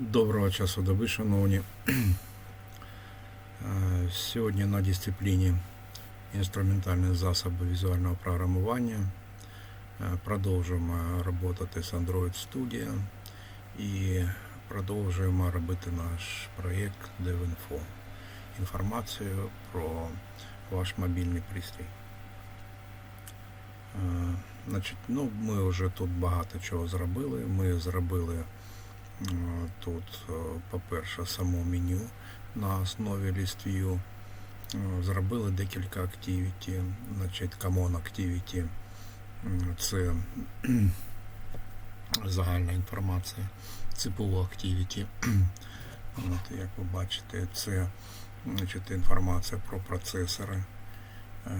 Доброго часу доби, шановні. Е, Сьогодні на дисципліні інструментальні засоби візуального програмування е, продовжуємо працювати з Android Studio і продовжуємо робити наш проєкт DevInfo. Інформацію про ваш мобільний пристрій. Е, Значить, ну, ми вже тут багато чого зробили. Ми зробили Тут, е, по-перше, само меню на основі ListView. Е, Зробили декілька активіті. Значить, Common Activity це загальна інформація. Типово Activity. От, як ви бачите, це значить, інформація про процесори. Е,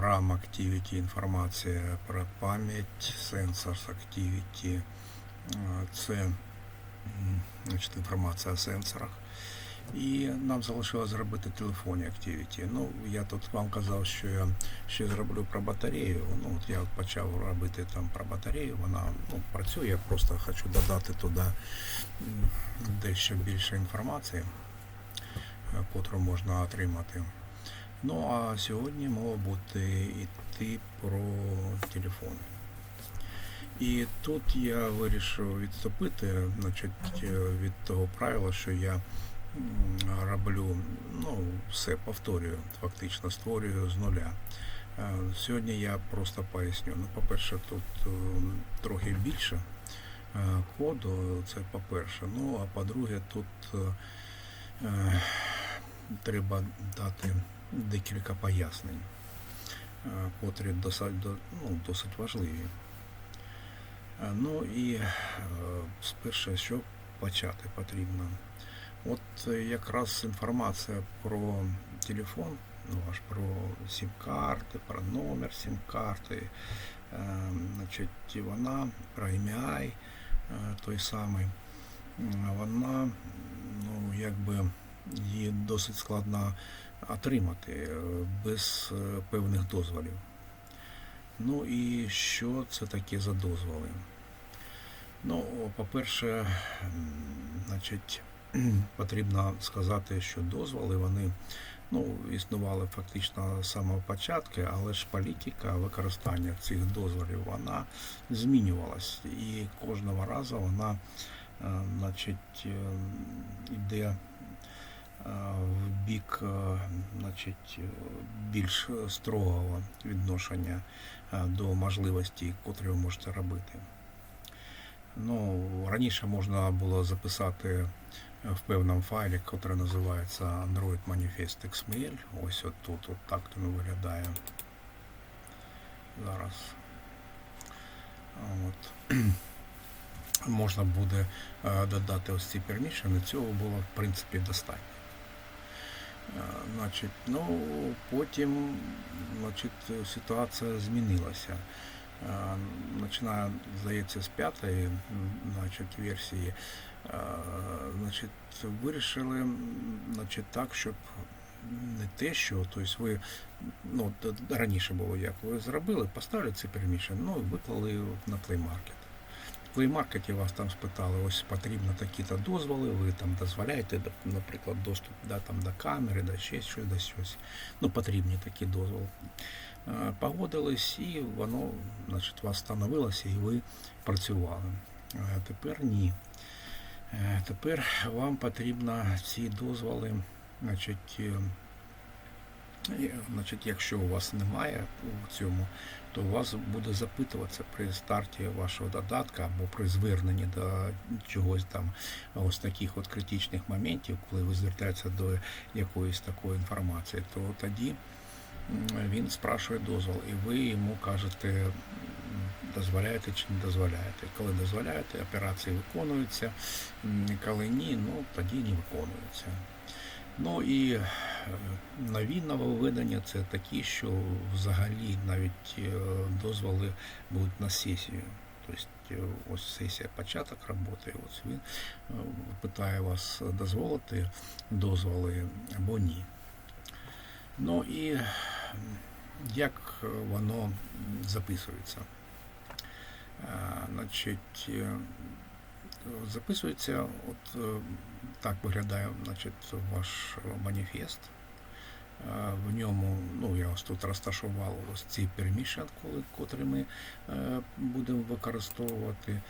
RAM Activity, інформація про пам'ять, Sensors Activity. Е, Це значить, інформація о сенсорах. І нам залишилось зробити телефонні Activity. Ну, я тут вам казав, що я ще зроблю про батарею. Ну, от я почав робити там про батарею, вона ну, працює, я просто хочу додати туди дещо більше інформації, е, котру можна отримати. Ну, а сьогодні мова буде йти про телефони. І тут я вирішив відступити значить, е, від того правила, що я роблю, ну, все повторюю, фактично створюю з нуля. Е, Сьогодні я просто поясню. Ну, по-перше, тут е, трохи більше коду, це по-перше. Ну, а по-друге, тут треба дати декілька пояснень, котрі досить, до- ну, досить важливі. Е, Ну і е, спершу, що почати потрібно. От е, якраз інформація про телефон, ну, ваш про сім-карти, про номер сім-карти, е, значить, вона про е, той самий, вона, ну, якби її досить складно отримати е, без е, певних дозволів. Ну і що це таке за дозволи? Ну, по-перше, значить, потрібно сказати, що дозволи вони ну, існували фактично з самого початку, але ж політика використання цих дозволів вона змінювалась. І кожного разу вона е, значить, е, йде в бік е, значить, е, більш строгого відношення е, до можливостей, котрі ви можете робити. Ну, раніше можна було записати е, в певному файлі, який називається Android Manifest XML. Ось от тут, от так він виглядає. Зараз. От. Можна буде е, додати ось ці permission, цього було в принципі достатньо. Значить, ну, потім значить, ситуація змінилася. Починає, здається, з п'ятої значить, версії. Значить, вирішили значить, так, щоб не те, що тобто ви ну, раніше було як, ви зробили, поставили цей переміщення, ну і виклали на Play Market вас там спитали, ось потрібно такі-то дозволи, ви там дозволяєте, наприклад, доступ да, там, до камери, до ще щось, до щось. Ну, потрібні такі дозволи. Погодились і воно значить, вас встановилося і ви працювали. Тепер ні. Е, Тепер вам потрібно ці дозволи, значить, і, значить, якщо у вас немає у цьому, то у вас буде запитуватися при старті вашого додатка або при зверненні до чогось там ось таких от критичних моментів, коли ви звертаєтеся до якоїсь такої інформації, то тоді він спрашує дозвол, і ви йому кажете, дозволяєте чи не дозволяєте. Коли дозволяєте, операції виконуються, коли ні, ну тоді не виконуються. Ну і е, нові нововведення це такі, що взагалі навіть е, дозволи будуть на сесію. Тобто е, ось сесія початок роботи, ось він е, питає вас дозволити дозволи або ні. Ну і як воно записується? Е, Значить, е, е, записується, от е, так виглядає значить, ваш маніфест. Е, В ньому, ну я ось тут розташував ось ці коли, котрі ми е, будемо використовувати.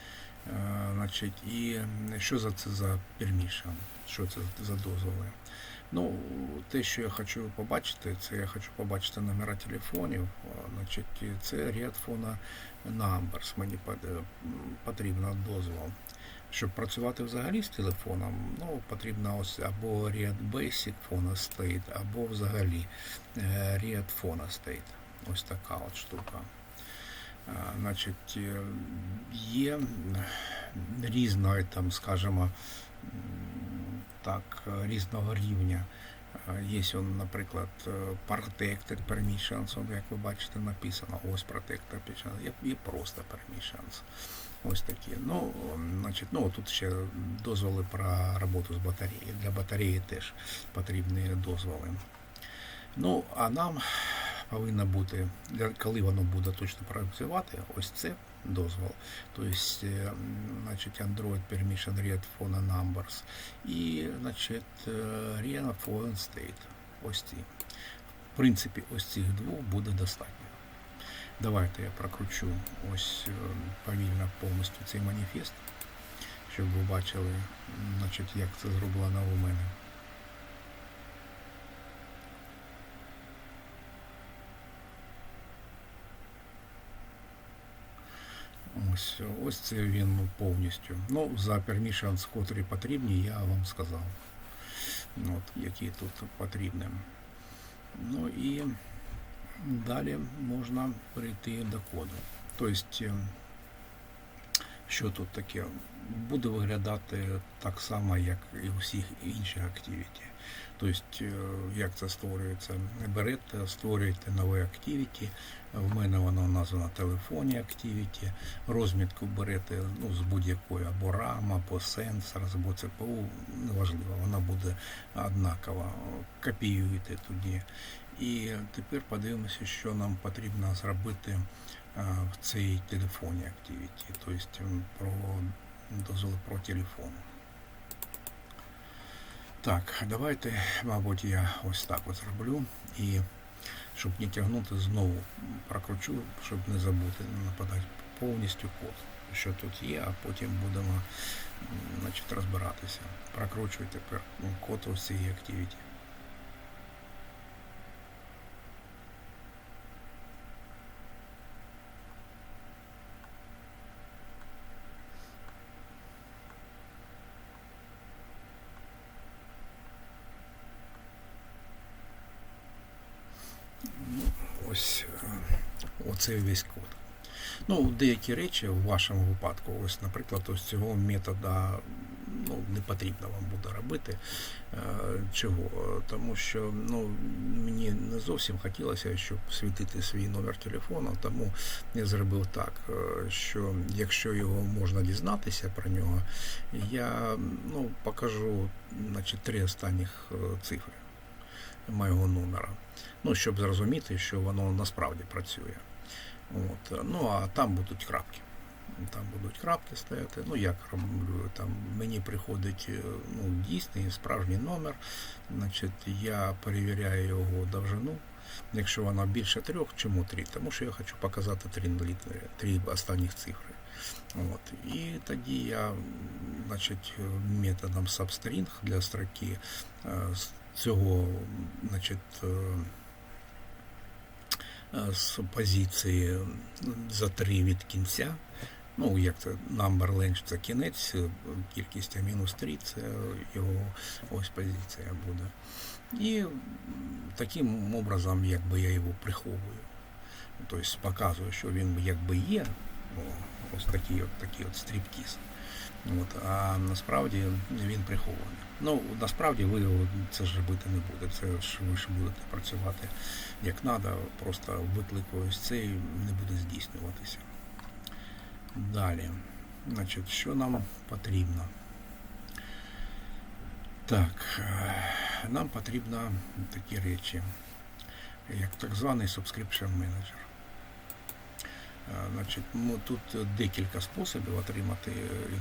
Значить, і що за це за permission? Що це за дозволи? Ну, те, що я хочу побачити, це я хочу побачити номера телефонів. Значить, це ряд фона numbers. Мені м, дозвол. Щоб працювати взагалі з телефоном, ну, потрібно ось або ряд Basic Phone State, або взагалі е, ряд Phone State. Ось така от штука. Значить, е, є різної, там, скажімо, так, е, різного рівня. Є, он, наприклад, Protected Permissions, як ви бачите, написано, ось Protected Permissions, є просто Permissions. Ось такі. Ну, значить, ну, тут ще дозволи про роботу з батареєю. Для батареї теж потрібні дозволи. Ну, а нам повинно бути, коли воно буде точно працювати, ось це дозвол. Тобто, м, значить, Android Permission Read Phone Numbers і, значить, е, Read Phone State. Ось. В принципі, ось цих двох буде достатньо. Давайте я прокручу ось е, повільно повністю цей маніфест, щоб ви бачили, значить, як це зроблено у мене. Ось, ось це він повністю. Ну, за permissions, котрі потрібні, я вам сказав. Ну, От, які тут потрібні. Ну і далі можна перейти до коду. Тобто, що тут таке? Буде виглядати так само, як і у інших активіті. Тобто, е, як це створюється? Берете, створюєте нове активіті. В мене воно названо телефоні активіті. Розмітку берете ну, з будь-якої або RAM, або сенсор, або ЦПУ, неважливо, вона буде однакова. Копіюєте тоді. І тепер подивимося, що нам потрібно зробити в цій телефоні активіті, тобто про дозволи про телефон. Так, давайте, мабуть, я ось так от зроблю і щоб не тягнути, знову прокручу, щоб не забути, нападати повністю код, що тут є, а потім будемо значить, розбиратися. Прокручую тепер код ось цієї активіті. Ось е, оцей весь код. Ну, деякі речі в вашому випадку, ось, наприклад, ось цього метода ну, не потрібно вам буде робити. Е, Чого? Тому що ну, мені не зовсім хотілося, щоб світити свій номер телефону, тому я зробив так, е, що якщо його можна дізнатися про нього, я ну, покажу значить, три останніх е, цифри моєго номера. Ну, щоб зрозуміти, що воно насправді працює. От. Ну, а там будуть крапки. Там будуть крапки стояти. Ну, як роблю, там мені приходить е, ну, дійсний справжній номер. Значить, я перевіряю його довжину. Якщо вона більше трьох, чому три? Тому що я хочу показати три, літери, три останніх цифри. От. І тоді я значить, методом substring для строки е, цього значить, е, е, з позиції за три від кінця. Ну, як це number length це кінець, е, кількість а мінус 3 це його ось позиція буде. І таким образом якби я його приховую. Тобто показую, що він якби є. Ось такий от, такий от стріптіз. От, а насправді він прихований. Ну, насправді ви це ж робити не будете. Це ж ви ж будете працювати як треба, просто виклик ось цей не буде здійснюватися. Далі, значить, що нам потрібно? Так, е, нам потрібно такі речі, як так званий subscription manager. Е, Значить, ну, тут декілька способів отримати інформацію.